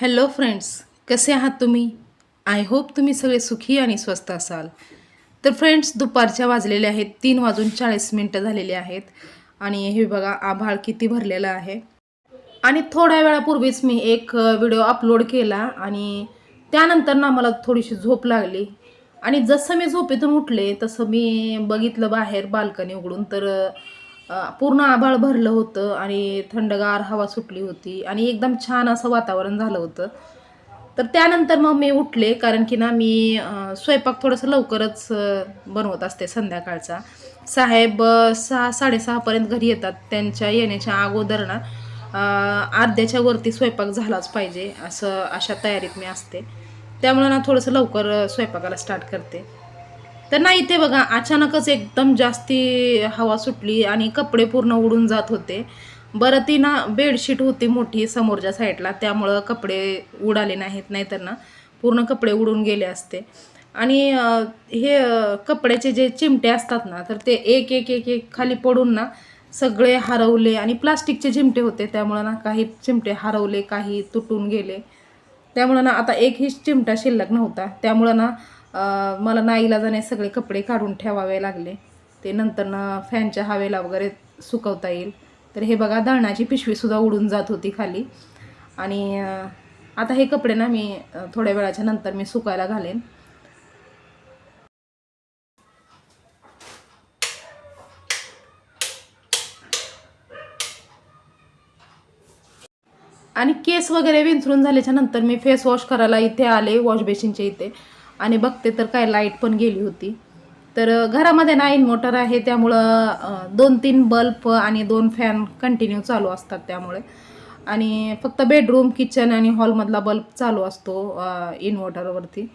Hello friends कसे आहात तुम्ही? आय होप तुम्ही सगळे सुखी आणि स्वस्त असाल. तर फ्रेंड्स दुपारच्या वाजलेल्या आहेत तीन वाजून चाळीस मिनटं झालेली आहेत. आणि हे बघा आभाळ किती भरलेलं आहे. आणि थोड्या वेळापूर्वीच मी एक व्हिडिओ अपलोड केला आणि त्यानंतर ना मला थोडीशी झोप लागली. आणि जसं मी झोपेतून उठले तसं मी बघितलं बाहेर बाल्कनी उघडून. तर पूर्ण आभाळ भरलं होतं आणि थंडगार हवा सुटली होती आणि एकदम छान असं वातावरण झालं होतं. तर त्यानंतर मग मी उठले कारण की ना मी स्वयंपाक थोडंसं लवकरच बनवत असते संध्याकाळचा. साहेब सहा साडेसहापर्यंत घरी येतात. त्यांच्या येण्याच्या अगोदर ना अर्ध्याच्या वरती स्वयंपाक झालाच पाहिजे असं अशा तयारीत मी असते. त्यामुळे ना थोडंसं लवकर स्वयंपाकाला स्टार्ट करते. तर नाही इथे बघा अचानकच एकदम जास्ती हवा सुटली आणि कपडे पूर्ण उडून जात होते. बरं ती ना बेडशीट होती मोठी समोरच्या साईडला त्यामुळं कपडे उडाले नाहीत नाहीतर ना पूर्ण कपडे उडून गेले असते. आणि हे कपड्याचे जे चिमटे असतात ना तर ते एक एक एक एक खाली पडून ना सगळे हरवले आणि प्लास्टिकचे चिमटे होते त्यामुळं ना काही चिमटे हरवले काही तुटून गेले. त्यामुळं ना आता एकही चिमटा शिल्लक नव्हता. त्यामुळं ना मला मला नाईलाजाने सगळे कपडे काढून ठेवावे लागले. ते नंतर ना फॅनच्या हवेला वगैरे सुकवता येईल. तर हे बघा दळणाची पिशवीसुद्धा उडून जात होती खाली. आणि आता हे कपडे ना मी थोड्या वेळाच्या नंतर मी सुकायला घालेन. आणि केस वगैरे विंचरून झाल्याच्यानंतर मी फेस वॉश करायला इथे आले वॉश बेसिनच्या इथे. आणि बघते तर काय लाइट पण गेली होती. तर घरामध्ये ना इन्व्हर्टर आहे त्यामुळं दोन तीन बल्ब आणि दोन फॅन कंटिन्यू चालू असतात त्यामुळे. आणि फक्त बेडरूम किचन आणि हॉलमधला बल्ब चालू असतो इन्व्हर्टरवरती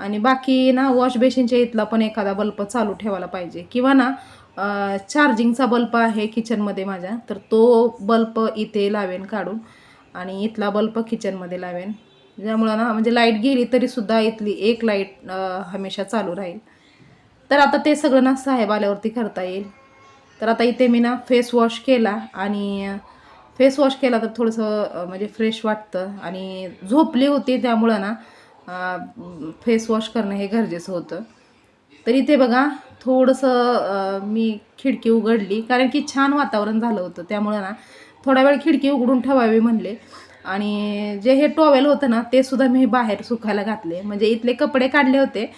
आणि बाकी ना वॉश बेसिनच्या इथला पण एखादा बल्ब चालू ठेवायला पाहिजे. किंवा ना चार्जिंगचा बल्ब आहे किचनमध्ये माझ्या तर तो बल्ब इथे लावेन काढून. आणि इथला बल्ब किचनमध्ये लावेन. ज्यामुळं ना म्हणजे लाइट गेली तरीसुद्धा इथली एक लाइट हमेशा चालू राहील. तर आता ते सगळं ना साहेब आल्यावरती करता येईल. तर आता इथे मी ना फेस वॉश केला आणि फेस वॉश केला तर थोडंसं म्हणजे फ्रेश वाटतं. आणि झोपली होती त्यामुळं ना फेस वॉश करणं हे गरजेचं होतं. तर इथे बघा थोडंसं मी खिडकी उघडली. कारण की छान वातावरण झालं होतं त्यामुळं ना थोडा वेळ खिडकी उघडून ठेवावी म्हणले. आणि जे हे टॉवेल होतं ना ते सुद्धा मी बाहेर सुकायला घातले. म्हणजे इथले कपडे काढले होते.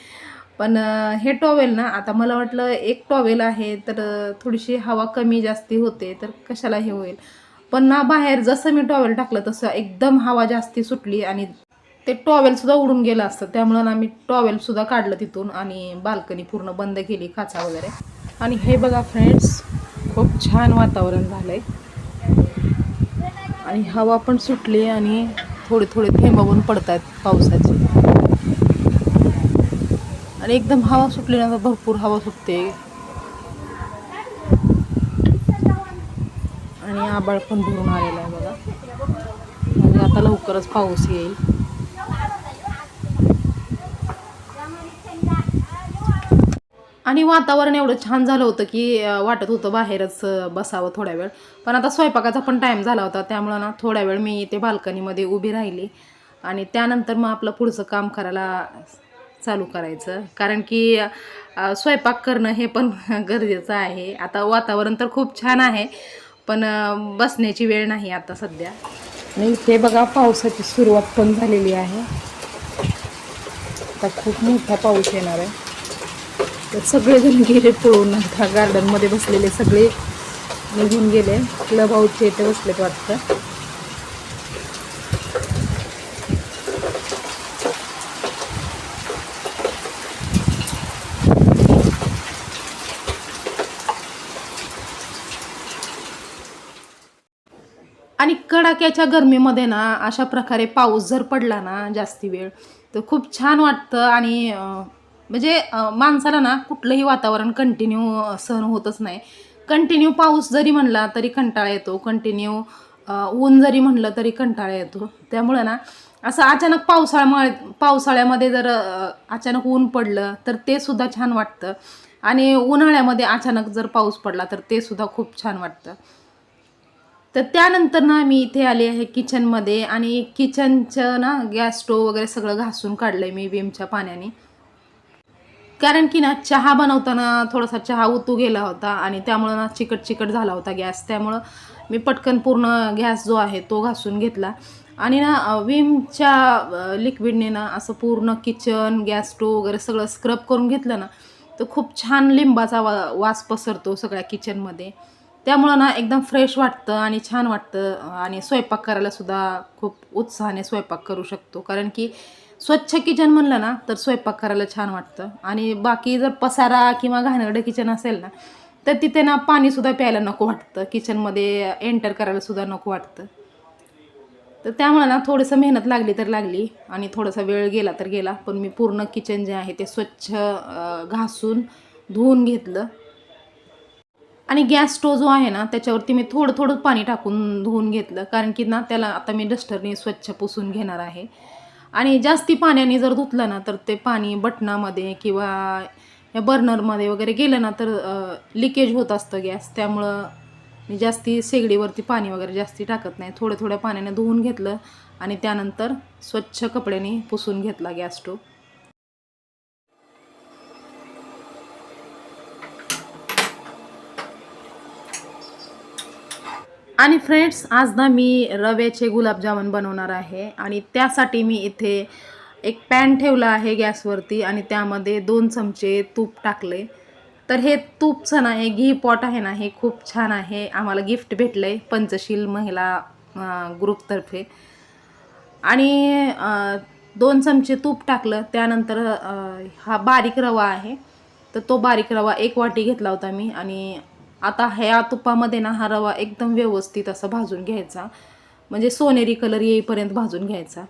पण हे टॉवेल ना आता मला वाटलं एक टॉवेल आहे तर थोडीशी हवा कमी जास्ती होते तर कशाला हे होईल? पण ना बाहेर जसं मी टॉवेल टाकलं तसं एकदम हवा जास्ती सुटली आणि ते टॉवेलसुद्धा उडून गेलं असतं. त्यामुळं ना मी टॉवेलसुद्धा काढलं तिथून आणि बाल्कनी पूर्ण बंद केली खाचा वगैरे. आणि हे बघा फ्रेंड्स खूप छान वातावरण झालं आहे आणि हवा पण सुटली आणि थोडे थोडे थेंबावून पडत आहेत पावसाचे. आणि एकदम हवा सुटली ना भरपूर हवा सुटते. आणि आबाळ पण भरून आलेला आहे बघा. म्हणजे आता लवकरच पाऊस येईल. आणि वातावरण एवढं छान झालं होतं की वाटत होतं बाहेरच बसावं थोड्या वेळ. पण आता स्वयंपाकाचा पण टाईम झाला होता त्यामुळं ना थोड्या वेळ मी इथे बाल्कनीमध्ये उभी राहिली. आणि त्यानंतर मग आपलं पुढचं काम करायला चालू करायचं. कारण की स्वयंपाक करणं हे पण गरजेचं आहे. आता वातावरण तर खूप छान आहे पण बसण्याची वेळ नाही आता सध्या. आणि इथे बघा पावसाची सुरुवात पण झालेली आहे. आता खूप मोठा पाऊस येणार आहे. तर सगळेजण गेले पळून आता गार्डनमध्ये बसलेले सगळे निघून गेले. क्लब हाऊसचे इथे बसलेत वाटतं. आणि कडाक्याच्या गरमीमध्ये ना अशा प्रकारे पाऊस जर पडला ना जास्ती वेळ तर खूप छान वाटतं. आणि म्हणजे माणसाला ना कुठलंही वातावरण कंटिन्यू सहन होतच नाही. कंटिन्यू पाऊस जरी म्हणला तरी कंटाळा येतो. कंटिन्यू ऊन जरी म्हणलं तरी कंटाळा येतो. त्यामुळं ना असं अचानक पावसाळ्यामुळे पावसाळ्यामध्ये जर अचानक ऊन पडलं तर ते सुद्धा छान वाटतं. आणि उन्हाळ्यामध्ये अचानक जर पाऊस पडला तर ते सुद्धा खूप छान वाटतं. तर त्यानंतर ना मी इथे आले आहे किचनमध्ये आणि किचनचं ना गॅस स्टोव वगैरे सगळं घासून काढलं आहे मी विमच्या पाण्याने. कारण की ना चहा बनवताना थोडासा चहा उतू गेला होता आणि त्यामुळं ना चिकट चिकट झाला होता गॅस. त्यामुळं मी पटकन पूर्ण गॅस जो आहे तो घासून घेतला. आणि ना विमच्या लिक्विडने ना असं पूर्ण किचन गॅस स्टोव वगैरे सगळं स्क्रब करून घेतलं ना तर खूप छान लिंबाचा वा वास पसरतो सगळ्या किचनमध्ये. त्यामुळं ना एकदम फ्रेश वाटतं आणि छान वाटतं. आणि स्वयंपाक करायलासुद्धा खूप उत्साहाने स्वयंपाक करू शकतो. कारण की स्वच्छ किचन म्हणलं ना तर स्वयंपाक करायला छान वाटतं. आणि बाकी जर पसारा किंवा घाणेरडं किचन असेल ना तर तिथे ना पाणीसुद्धा प्यायला नको वाटतं. किचनमध्ये एंटर करायलासुद्धा नको वाटतं. तर त्यामुळे ना थोडंसं मेहनत लागली तर लागली आणि थोडासा वेळ गेला तर गेला. पण मी पूर्ण किचन जे आहे ते स्वच्छ घासून धुवून घेतलं. आणि गॅस स्टोव जो आहे ना त्याच्यावरती मी थोडं थोडं पाणी टाकून धुवून घेतलं. कारण की ना त्याला आता मी डस्टरने स्वच्छ पुसून घेणार आहे. आणि जास्ती पाण्याने जर धुतलं ना तर ते पाणी बटनामध्ये किंवा या बर्नरमध्ये वगैरे गेलं ना तर लिकेज होत असतं गॅस. त्यामुळं मी जास्ती शेगडीवरती पाणी वगैरे जास्ती टाकत नाही. थोड्या थोड्या पाण्याने धुवून घेतलं आणि त्यानंतर स्वच्छ कपड्याने पुसून घेतला गॅस स्टोव. आणि फ्रेंड्स आज ना मी रव्याचे गुलाबजामुन बनवणार आहे आणि त्यासाठी मी इथे एक पॅन ठेवला आहे गॅसवरती आणि त्यामध्ये दोन चमचे तूप टाकले. तर हे तूपचं ना हे घी पॉट आहे ना हे खूप छान आहे. आम्हाला गिफ्ट भेटलं आहे पंचशील महिला ग्रुपतर्फे. आणि दोन चमचे तूप टाकलं त्यानंतर हा बारीक रवा आहे. तर तो बारीक रवा एक वाटी घेतला होता मी आणि आता ह्या तुपामध्ये ना हा रवा एकदम व्यवस्थित असा भाजून घ्यायचा. म्हणजे सोनेरी कलर येईपर्यंत भाजून घ्यायचा.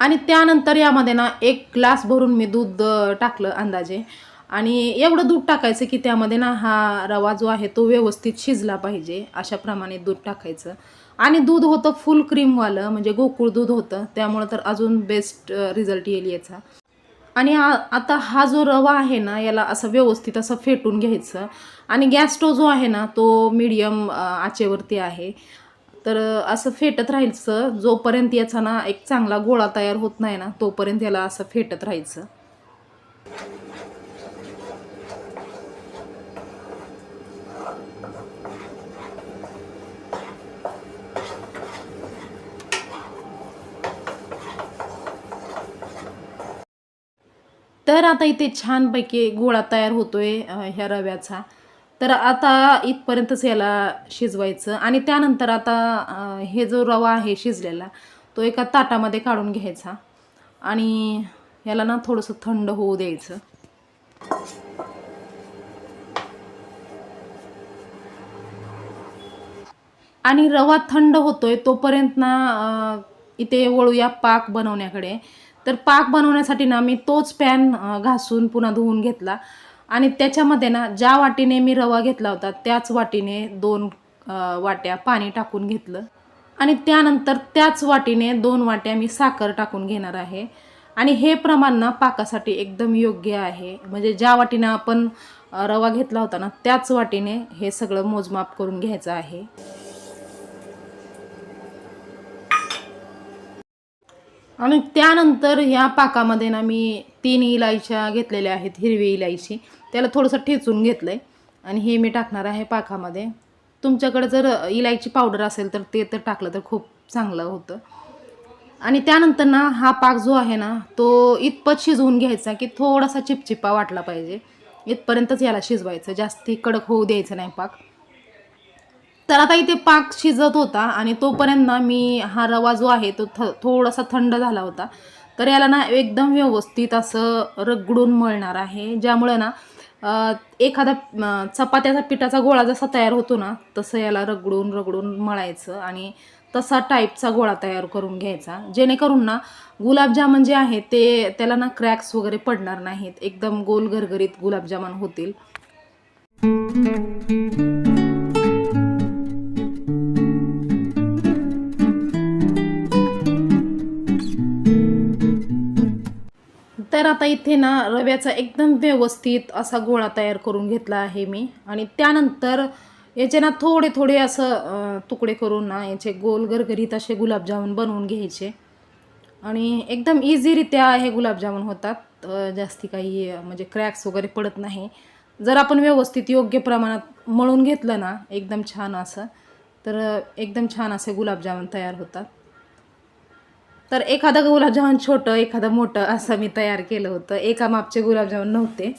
आणि त्यानंतर यामध्ये ना एक ग्लास भरून मी दूध टाकलं अंदाजे. आणि एवढं दूध टाकायचं की त्यामध्ये ना हा रवा जो आहे तो व्यवस्थित शिजला पाहिजे. अशाप्रमाणे दूध टाकायचं. आणि दूध होतं फुल क्रीमवालं म्हणजे गोकुळ दूध होतं. त्यामुळं तर अजून बेस्ट रिझल्ट येईल याचा. आणि आ आता हा जो रवा आहे ना याला असं व्यवस्थित असं फेटून घ्यायचं. आणि गॅस जो आहे ना तो मीडियम आचेवरती आहे. तर असं फेटत राहायचं. जोपर्यंत याचा ना एक चांगला गोळा तयार होत नाही ना तोपर्यंत याला असं फेटत राहायचं. तर आता इथे छानपैकी गोळा तयार होतोय ह्या रव्याचा. तर आता इथपर्यंतच याला शिजवायचं आणि त्यानंतर आता हे जो रवा आहे शिजलेला तो एका ताटामध्ये काढून घ्यायचा आणि याला ना थोडंसं थंड होऊ द्यायचं. आणि रवा थंड होतोय तोपर्यंत ना इथे वळूया पाक बनवण्याकडे. तर पाक बनवण्यासाठी ना मी तोच पॅन घासून पुन्हा धुवून घेतला. आणि त्याच्यामध्ये ना ज्या वाटीने मी रवा घेतला होता त्याच वाटीने दोन वाट्या पाणी टाकून घेतलं. आणि त्यानंतर त्याच वाटीने दोन वाट्या मी साखर टाकून घेणार आहे. आणि हे प्रमाण ना पाकासाठी एकदम योग्य आहे. म्हणजे ज्या वाटीने आपण रवा घेतला होता ना त्याच वाटीने हे सगळं मोजमाप करून घ्यायचं आहे. आणि त्यानंतर ह्या पाकामध्ये ना मी तीन इलायच्या घेतलेल्या आहेत हिरवी इलायची. त्याला थोडंसं ठेचून घेतलं आहे आणि हे मी टाकणार आहे पाकामध्ये. तुमच्याकडे जर इलायची पावडर असेल तर ते तर टाकलं तर खूप चांगलं होतं. आणि त्यानंतर ना हा पाक जो आहे ना तो इतपत शिजवून घ्यायचा की थोडासा चिपचिपा वाटला पाहिजे. इथपर्यंतच याला शिजवायचं. जास्ती कडक होऊ द्यायचं नाही पाक. तर आता इथे पाक शिजत होता आणि तोपर्यंत ना मी हा रवा जो आहे तो थ थोडासा थंड झाला होता. तर याला ना एकदम व्यवस्थित असं रगडून मळणार आहे ज्यामुळे ना एखादा चपात्याचा पिठाचा गोळा जसा तयार होतो ना तसं याला रगडून रगडून मळायचं आणि तसा टाईपचा गोळा तयार करून घ्यायचा. जेणेकरून ना गुलाबजामन जे आहे ते त्याला ना क्रॅक्स वगैरे पडणार नाहीत. एकदम गोल घरघरीत गुलाबजामन होतील. तर आता इथे ना रव्याचा एकदम व्यवस्थित असा गोळा तयार करून घेतला आहे मी. आणि त्यानंतर याचे ना थोडे थोडे असं तुकडे करून ना याचे गोल गरगरीत असे गुलाबजामुन बनवून घ्यायचे. आणि एकदम इझीरित्या हे गुलाबजामुन होतात. जास्ती काही म्हणजे क्रॅक्स वगैरे पडत नाही. जर आपण व्यवस्थित योग्य प्रमाणात मळून घेतलं ना एकदम छान असं तर एकदम छान असे गुलाबजामुन तयार होतात. तर एखादं गुलाबजामुन छोटं एखादं मोठं असं मी तयार केलं होतं. एका मापचे गुलाबजामुन नव्हते.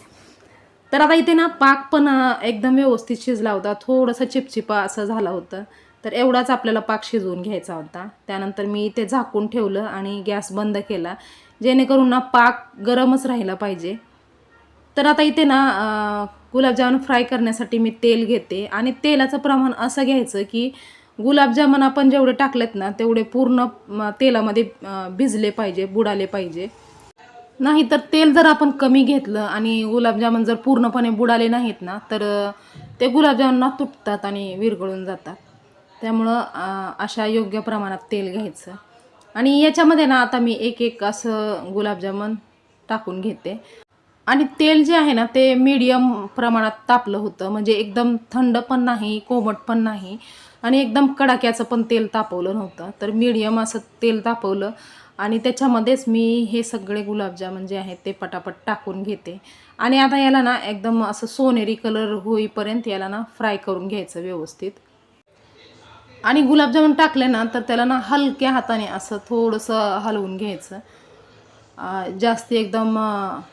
तर आता इथे ना पाक पण एकदम व्यवस्थित शिजला होता. थोडंसं चिपचिपा असं झालं होतं. तर एवढाच आपल्याला पाक शिजवून घ्यायचा होता. त्यानंतर मी ते झाकून ठेवलं आणि गॅस बंद केला. जेणेकरून ना पाक गरमच राहिला पाहिजे. तर आता इथे ना गुलाबजामुन फ्राय करण्यासाठी मी तेल घेते. आणि तेलाचं प्रमाण असं घ्यायचं की गुलाबजामन आपण जेवढे टाकलेत ना तेवढे पूर्ण तेलामध्ये भिजले पाहिजे बुडाले पाहिजे. नाही तर तेल जर आपण कमी घेतलं आणि गुलाबजामुन जर पूर्णपणे बुडाले नाहीत ना तर ते गुलाबजामुनना तुटतात आणि विरघळून जातात. त्यामुळं अशा योग्य प्रमाणात तेल घ्यायचं. आणि याच्यामध्ये ना आता मी एक एक असं गुलाबजामुन टाकून घेते. आणि तेल जे आहे ना ते मीडियम प्रमाणात तापलं होतं. म्हणजे एकदम थंड पण नाही कोमट पण नाही. आणि एकदम कडाक्याचं पण तेल तापवलं नव्हतं. तर मीडियम असं तेल तापवलं आणि त्याच्यामध्येच मी हे सगळे गुलाबजामुन जे आहेत ते पटापट टाकून घेते. आणि आता याला ना एकदम असं सोनेरी कलर होईपर्यंत याला ना फ्राय करून घ्यायचं व्यवस्थित. आणि गुलाबजामुन टाकले ना तर त्याला ना हलक्या हाताने असं थोडंसं हलवून घ्यायचं. जास्ती एकदम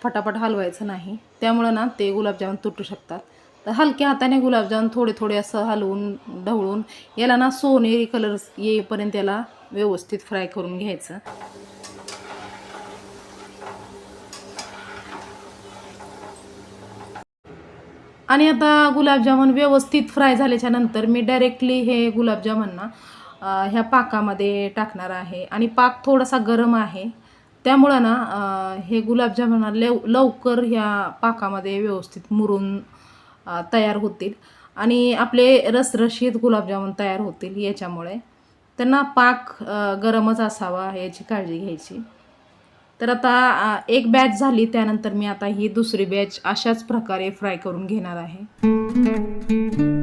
फटाफट हलवायचं नाही. त्यामुळं ना ते गुलाबजामुन तुटू शकतात. तर हलक्या हाताने गुलाबजाम थोडे थोडे असं हलवून ढवळून याला ना सोनेरी कलर येईपर्यंत याला व्यवस्थित फ्राय करून घ्यायचं. आणि आता गुलाबजामुन व्यवस्थित फ्राय झाल्याच्यानंतर मी डायरेक्टली हे गुलाबजामुन ना ह्या पाकामध्ये टाकणार आहे. आणि पाक थोडासा गरम आहे. त्यामुळं ना हे गुलाबजामुन लव लवकर ह्या पाकामध्ये व्यवस्थित मुरून तयार होतील. आणि आपले रसरशीत गुलाबजामुन तयार होतील याच्यामुळे. त्यांना पाक गरमच असावा याची काळजी घ्यायची. तर आता एक बॅच झाली त्यानंतर मी आता ही दुसरी बॅच अशाच प्रकारे फ्राय करून घेणार आहे.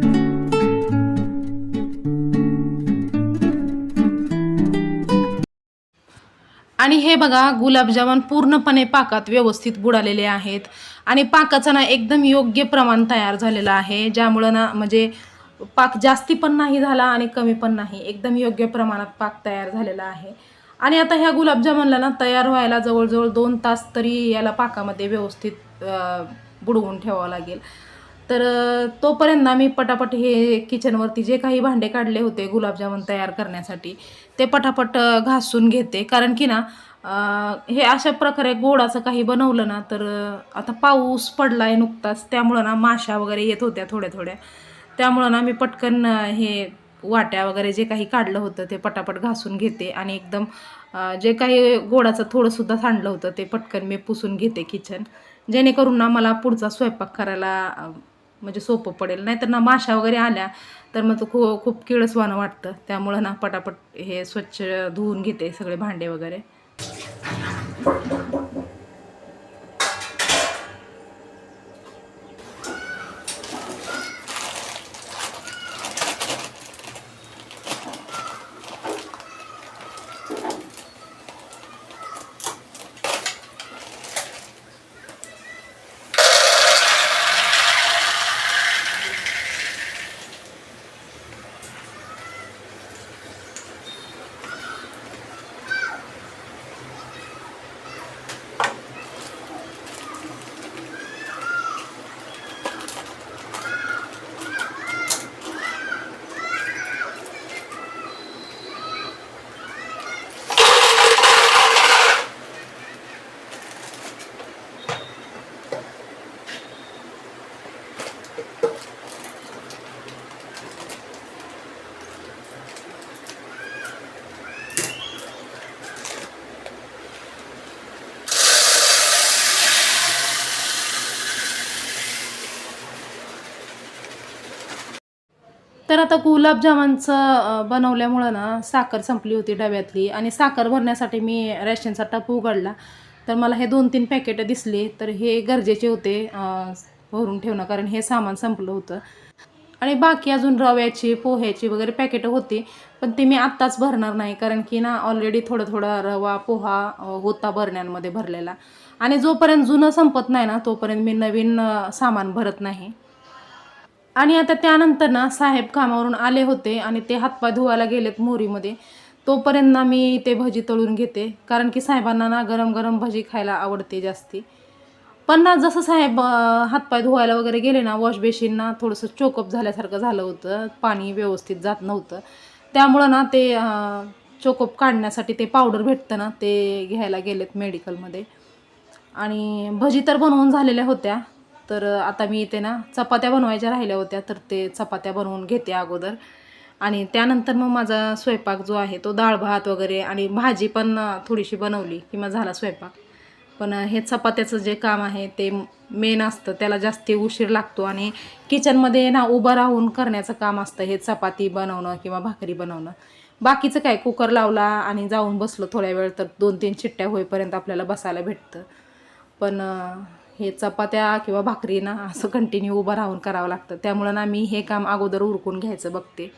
आणि हे बघा गुलाबजामुन पूर्णपणे पाकात व्यवस्थित बुडालेले आहेत. आणि पाकाचं ना एकदम योग्य प्रमाण तयार झालेलं आहे ज्यामुळं ना म्हणजे पाक जास्ती पण नाही झाला आणि कमी पण नाही. एकदम योग्य प्रमाणात पाक तयार झालेला आहे. आणि आता ह्या गुलाबजामुनला ना तयार व्हायला जवळजवळ दोन तास तरी याला पाकामध्ये व्यवस्थित बुडवून ठेवावं लागेल. तर तोपर्यंत ना मी पटापट हे किचनवरती जे काही भांडे काढले होते गुलाबजामुन तयार करण्यासाठी ते पटापट घासून घेते. कारण की ना हे अशा प्रकारे गोडाचं काही बनवलं ना तर आता पाऊस पडला आहे नुकताच. त्यामुळं ना माशा वगैरे येत होत्या थोड्या थोड्या. त्यामुळं ना मी पटकन हे वाट्या वगैरे जे काही काढलं होतं ते पटापट घासून घेते. आणि एकदम जे काही गोडाचं थोडंसुद्धा सांडलं होतं ते पटकन मी पुसून घेते किचन जेणेकरून ना मला पुढचा स्वयंपाक करायला म्हणजे सोपं पडेल. नाहीतर ना माशा वगैरे आल्या तर मग तो खू खूप किळसवाणं वाटतं. त्यामुळं ना पटापट हे स्वच्छ धुवून घेते सगळे भांडे वगैरे. तर आता गुलाबजामांचं बनवल्यामुळं ना साखर संपली होती डब्यातली आणि साखर भरण्यासाठी मी रॅशनचा टप उघडला. तर मला हे दोन तीन पॅकेटं दिसले तर हे गरजेचे होते भरून ठेवणं कारण हे सामान संपलं होतं. आणि बाकी अजून रव्याची पोह्याची वगैरे पॅकेटं होती पण ते मी आत्ताच भरणार नाही कारण की ना ऑलरेडी थोडं थोडं रवा पोहा होता भरण्यांमध्ये भरलेला. आणि जोपर्यंत जुनं संपत नाही ना तोपर्यंत मी नवीन सामान भरत नाही. आणि आता त्यानंतर ना साहेब कामावरून आले होते आणि ते हातपाय धुवायला गेलेत मोरीमध्ये तोपर्यंत ना मी ते भजी तळून घेते कारण की साहेबांना ना गरम गरम भजी खायला आवडते जास्ती. पण ना जसं साहेब हातपाय धुवायला वगैरे गेले ना वॉश बेसिनना थोडंसं चोकअप झाल्यासारखं झालं होतं पाणी व्यवस्थित जात नव्हतं. त्यामुळं ना ते चोकअप काढण्यासाठी ते पावडर भेटतं ना ते घ्यायला गेलेत मेडिकलमध्ये आणि भजी तर बनवून झालेल्या होत्या तर आता मी इथे ना चपात्या बनवायच्या राहिल्या होत्या तर ते चपात्या बनवून घेते अगोदर. आणि त्यानंतर मग माझा स्वयंपाक जो आहे तो डाळ भात वगैरे आणि भाजी पण थोडीशी बनवली किंवा झाला स्वयंपाक. पण हे चपात्याचं जे काम आहे ते मेन असतं त्याला जास्ती उशीर लागतो आणि किचनमध्ये ना उभं राहून करण्याचं काम असतं हे चपाती बनवणं किंवा भाकरी बनवणं. बाकीचं काय कुकर लावला आणि जाऊन बसलो थोड्या वेळ तर दोन तीन चिट्ट्या होईपर्यंत आपल्याला बसायला भेटतं. पण हे चपात्या किंवा भाकरी ना असं कंटिन्यू उभं राहून करावं लागतं. त्यामुळं ना मी हे काम अगोदर उरकून घ्यायचं बघते.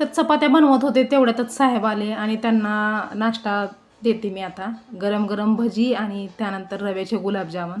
तर चपात्या बनवत होते तेवढ्यातच साहेब आले आणि त्यांना नाश्ता देते मी आता. गरम गरम भजी आणि त्यानंतर रव्याचे गुलाबजामुन.